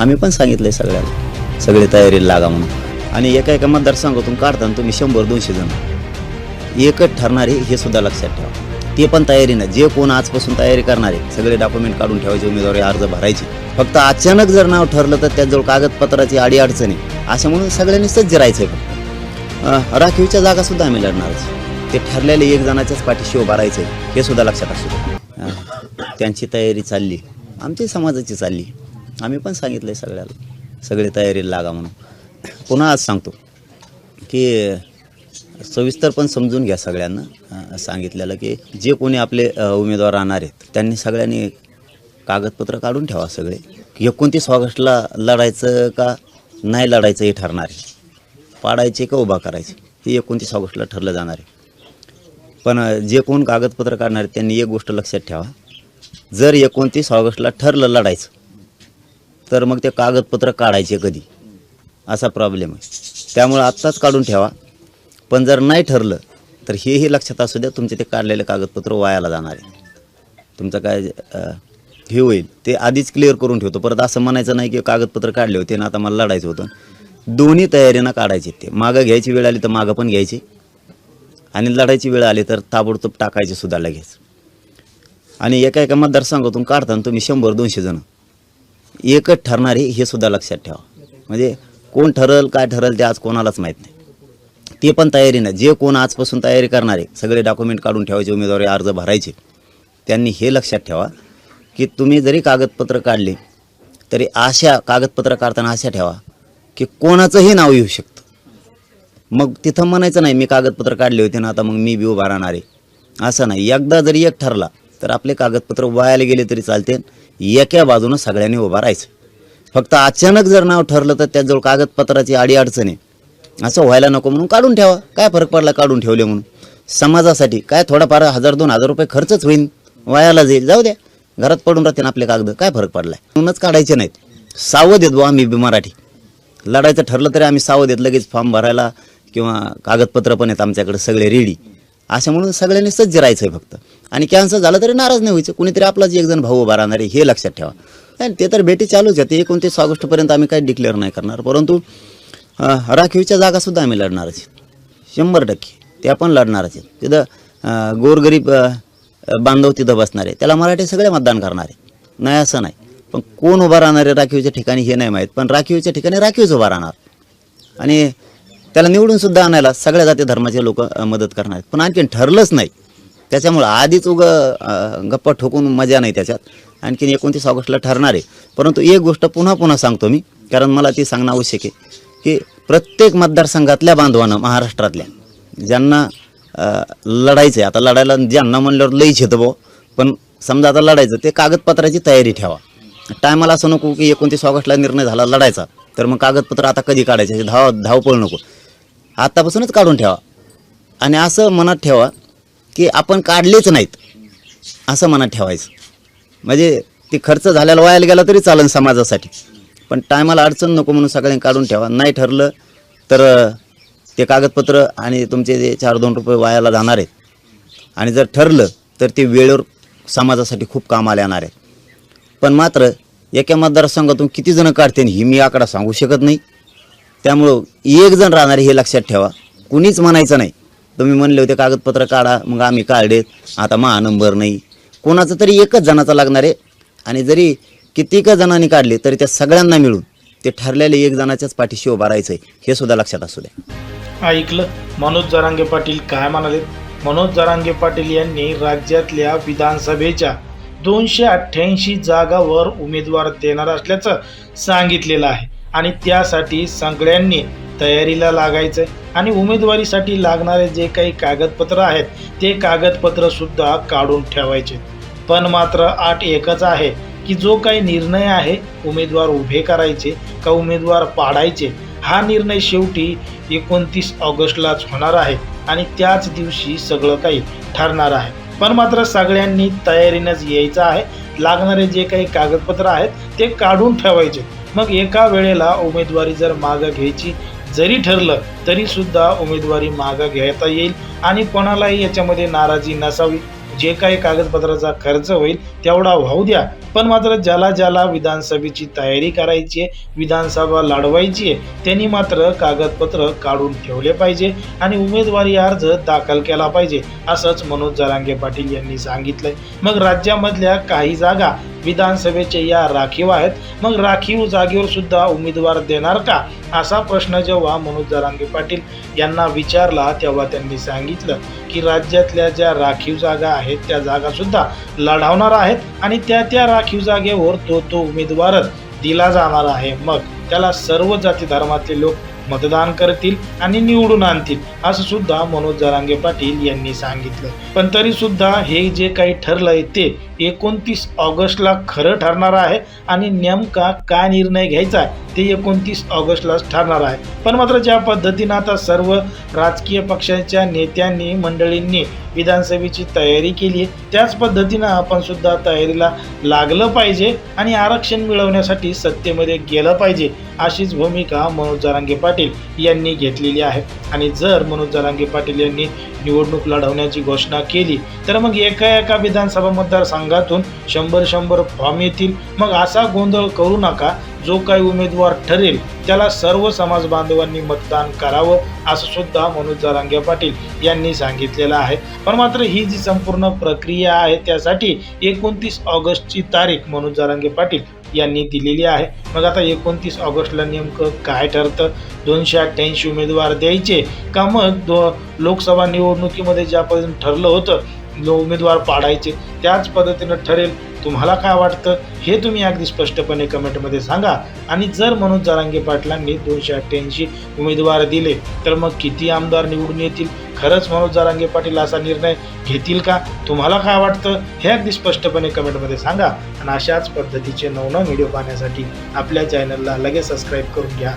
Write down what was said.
आम्ही पण सांगितलं आहे सगळ्याला सगळे तयारीला लागा म्हणून. आणि एका एका मतदारसंघातून काढताना तुम्ही शंभर दोनशे जण. एकच ठरणारे हे सुद्धा लक्षात ठेवा. ते पण तयारीनं जे कोण आजपासून तयारी करणारे सगळे डॉक्युमेंट काढून ठेवायचे उमेदवारी अर्ज भरायचे. फक्त अचानक जर नाव ठरलं तर त्याजवळ कागदपत्राची आडी अडचणी अशा म्हणून सगळ्यांनी सज्ज राहायचं फक्त. राखीवच्या जागासुद्धा आम्ही लढणारच ते ठरलेले एक जणाच्याच पाठीशी उभा राहायचं हे सुद्धा लक्षात असू त्यांची तयारी चालली. आमची समाजाची चालली. आम्ही पण सांगितलं आहे सगळ्याला. सगळे तयारीला लागा म्हणून. पुन्हा आज सांगतो की सविस्तर पण समजून घ्या सगळ्यांना. सांगितलेलं की जे कोणी आपले उमेदवार राहणार आहेत त्यांनी सगळ्यांनी कागदपत्र काढून ठेवा सगळे. एकोणतीस ऑगस्टला लढायचं का नाही लढायचं हे ठरणार आहे. पाडायचे का उभा करायचे हे एकोणतीस ऑगस्टला ठरलं जाणार आहे. पण जे कोण कागदपत्र काढणार आहेत त्यांनी एक गोष्ट लक्षात ठेवा. जर एकोणतीस ऑगस्टला ठरलं लढायचं तर मग ते कागदपत्र काढायचे कधी? असा प्रॉब्लेम आहे. त्यामुळं आत्ताच काढून ठेवा. पण जर नाही ठरलं तर हेही लक्षात असू द्या तुमचे ते काढलेले कागदपत्र वायाला जाणार आहे. तुमचं काय हे होईल. ते आधीच क्लिअर करून ठेवतो. परत असं म्हणायचं नाही की कागदपत्र काढले होते ना आता मला लढायचं होतं. दोन्ही तयारीनं काढायचे ते. मागं घ्यायची वेळ आली तर मागं पण घ्यायची. आणि लढायची वेळ आली तर ताबडतोब टाकायची सुद्धा लगेच. आणि एका एका मतदारसंघातून काढताना तुम्ही शंभर दोनशे जणं. एकच ठरणारे हे सुद्धा लक्षात ठेवा. म्हणजे कोण ठरल काय ठरल ते आज कोणालाच माहीत नाही. ते पण तयारी नाही. जे कोण आजपासून तयारी करणारे सगळे डॉक्युमेंट काढून ठेवायचे उमेदवारी अर्ज भरायचे त्यांनी हे लक्षात ठेवा की तुम्ही जरी कागदपत्र काढले तरी अशा कागदपत्र काढताना अशा ठेवा की कोणाचंही नाव येऊ शकतं. मग तिथं म्हणायचं नाही मी कागदपत्र काढले होते ना आता मग मी बी उभा राहणार आहे. असं नाही. एकदा जरी एक ठरला तर आपले कागदपत्र वायाला गेले तरी चालते एका बाजूनं सगळ्यांनी उभा राहायचं. फक्त अचानक जर नाव ठरलं तर त्याजवळ कागदपत्राची आडी अडचण आहे. असं व्हायला नको म्हणून काढून ठेवा. काय फरक पडला काढून ठेवले म्हणून? समाजासाठी काय थोडाफार हजार दोन हजार रुपये खर्चच होईल वायाला जाईल जाऊ द्या. घरात पडून राहते ना आपले कागद. काय फरक पडलाय? म्हणूनच काढायचे नाहीत. सावध येत बुवा आम्ही बी मराठी. लढायचं ठरलं तरी आम्ही सावध येत लगेच फॉर्म भरायला किंवा कागदपत्र पण आहेत आमच्याकडे सगळे रेडी अशा म्हणून सगळ्यांनी सज्ज राहायचं आहे फक्त. आणि कॅन्सर झालं तरी नाराज नाही व्हायचं. कुणीतरी आपलाच एक जण भाऊ उभा राहणार आहे हे लक्षात ठेवा. आणि ते तर भेटी चालूच आहे. ते एकोणतीस ऑगस्टपर्यंत आम्ही काही डिक्लेअर नाही करणार. परंतु राखीवच्या जागासुद्धा आम्ही लढणारच आहेत. शंभर टक्के. त्या पण लढणारच आहेत. तिथं गोरगरीब बांधव तिथं बसणार आहे त्याला मराठी सगळे मतदान करणार आहे नाही असं नाही. पण कोण उभा राहणार आहे राखीवच्या ठिकाणी हे नाही माहीत. पण राखीवच्या ठिकाणी राखीवच उभा राहणार. आणि त्याला निवडून सुद्धा आणायला सगळ्या जाती धर्माचे लोक मदत करणार आहेत. पण आणखीन ठरलंच नाही. त्याच्यामुळं आधीच उग गप्पा ठोकून मजा नाही त्याच्यात. आणखीन एकोणतीस ऑगस्टला ठरणार आहे. परंतु एक गोष्ट पुन्हा पुन्हा सांगतो मी कारण मला ती सांगणं आवश्यक आहे की प्रत्येक मतदारसंघातल्या बांधवानं महाराष्ट्रातल्या ज्यांना लढायचं आहे. आता लढायला ज्यांना म्हणल्यावर लईच येतं भाऊ पण समजा आता लढायचं ते कागदपत्राची तयारी ठेवा. टायमाला असं नको की एकोणतीस ऑगस्टला निर्णय झाला लढायचा. तर मग कागदपत्र आता कधी काढायचे? धाव धावपळ नको. आत्तापासूनच काढून ठेवा. आणि असं मनात ठेवा की आपण काढलेच नाहीत. असं मनात ठेवायचं. म्हणजे ते खर्च झालेला वायाला गेला तरी चालेल समाजासाठी. पण टायमाला अडचण नको म्हणून सगळ्यांनी काढून ठेवा. नाही ठरलं तर ते कागदपत्र आणि तुमचे जे चार दोन रुपये वायाला जाणार आहेत. आणि जर ठरलं तर ते वेळेवर समाजासाठी खूप कामाला येणार आहे पण मात्र एका मतदारसंघातून किती जणं काढते ही मी आकडा सांगू शकत नाही. त्यामुळं एक जण राहणार हे लक्षात ठेवा. कुणीच म्हणायचं नाही. तुम्ही म्हणले होते कागदपत्र काढा मग आम्ही काढलेत आता महा नंबर नाही. कोणाचं तरी एकच जणाचा लागणार. आहे आणि जरी कितीक जणांनी काढले तरी त्या सगळ्यांना मिळून ते ठरलेले एक जणाच्याच पाठीशी उभा राहायचं आहे हे सुद्धा लक्षात असू द्या. ऐकलं? मनोज जरांगे पाटील काय म्हणाले? मनोज जरांगे पाटील यांनी राज्यातल्या विधानसभेच्या दोनशे अठ्ठ्याऐंशी जागावर उमेदवार देणार असल्याचं सांगितलेलं आहे. आणि त्यासाठी सगळ्यांनी तयारीला लागायचं आणि उमेदवारीसाठी लागणारे जे काही कागदपत्र आहेत ते कागदपत्र सुद्धा काढून ठेवायचे पण मात्र आठ एकच आहे की जो काही निर्णय आहे उमेदवार उभे करायचे का उमेदवार पाडायचे हा निर्णय शेवटी एकोणतीस ऑगस्टलाच होणार आहे आणि त्याच दिवशी सगळं काही ठरणार आहे. पण मात्र सगळ्यांनी तयारीनंच यायचं आहे. लागणारे जे काही कागदपत्र आहेत ते काढून ठेवायचे मग एका वेळेला उमेदवारी जर मागं घ्यायची जरी ठरलं तरी सुद्धा उमेदवारी मागं घेता येईल आणि कोणालाही याच्यामध्ये नाराजी नसावी. जे काही कागदपत्राचा खर्च होईल तेवढा वाहू द्या. पण मात्र ज्याला ज्याला विधानसभेची तयारी करायची आहे विधानसभा लढवायची आहे त्यांनी मात्र कागदपत्र काढून ठेवले पाहिजे आणि उमेदवारी अर्ज दाखल केला पाहिजे असंच मनोज जरांगे पाटील यांनी सांगितलंय. मग राज्यामधल्या काही जागा विधानसभेचे या राखीव आहेत. मग राखीव जागेवर सुद्धा उमेदवार देणार का? असा प्रश्न जेव्हा मनोज जरांगे पाटील यांना विचारला तेव्हा त्यांनी सांगितलं की राज्यातल्या ज्या राखीव जागा आहेत त्या जागा सुद्धा लढवणार आहेत आणि त्या त्या राखीव जागेवर तो तो उमेदवारच दिला जाणार आहे. मग त्याला सर्व जाती धर्मातले लोक मतदान करतील आणि निवडून आणतील असं सुद्धा मनोज जरांगे पाटील यांनी सांगितलं. पण तरी सुद्धा हे जे काही ठरलंय ते एकोणतीस ऑगस्टला खरं ठरणार आहे आणि नेमका काय निर्णय घ्यायचा आहे ते एकोणतीस ऑगस्टलाच ठरणार आहे. पण मात्र ज्या पद्धतीनं आता सर्व राजकीय पक्षांच्या नेत्यांनी मंडळींनी विधानसभेची तयारी केली आहे त्याच पद्धतीनं आपण सुद्धा तयारीला लागलं पाहिजे आणि आरक्षण मिळवण्यासाठी सत्तेमध्ये गेलं पाहिजे अशीच भूमिका मनोज जरांगे पाटील यांनी घेतलेली आहे. आणि जर मनोज जरांगे पाटील यांनी निवडणूक लढवण्याची घोषणा केली तर मग एका एका विधानसभा मतदारसंघातून शंभर शंभर फॉर्म येतील. मग असा गोंधळ करू नका. जो काही उमेदवार ठरेल त्याला सर्व समाज बांधवांनी मतदान करावं असं सुद्धा मनोज जरांगे पाटील यांनी सांगितलेलं आहे. पण मात्र ही जी संपूर्ण प्रक्रिया आहे त्यासाठी एकोणतीस ऑगस्टची तारीख मनोज जरांगे पाटील यांनी दिलेली आहे. मग आता एकोणतीस ऑगस्टला नेमकं काय ठरतं? दोनशे अठ्ठ्याऐंशी उमेदवार द्यायचे का मग? दो लोकसभा निवडणुकीमध्ये ज्यापर्यंत ठरलं होतं उमेदवार पाडायचे त्याच पद्धतीनं ठरेल. तुम्हाला काय वाटतं? हे तुम्ही अगदी स्पष्टपणे कमेंटमध्ये सांगा. आणि जर मनोज जारांगे पाटलांनी दोनशे अठ्ठ्याऐंशी उमेदवार दिले तर मग किती आमदार निवडून येतील? खरंच मनोज जरांगे पाटील असा निर्णय घेतील का? तुम्हाला काय वाटतं? हे अगदी स्पष्टपणे कमेंटमध्ये सांगा. आणि अशाच पद्धतीचे नवनव व्हिडिओ पाहण्यासाठी आपल्या चॅनलला लगेच सबस्क्राईब करून घ्या.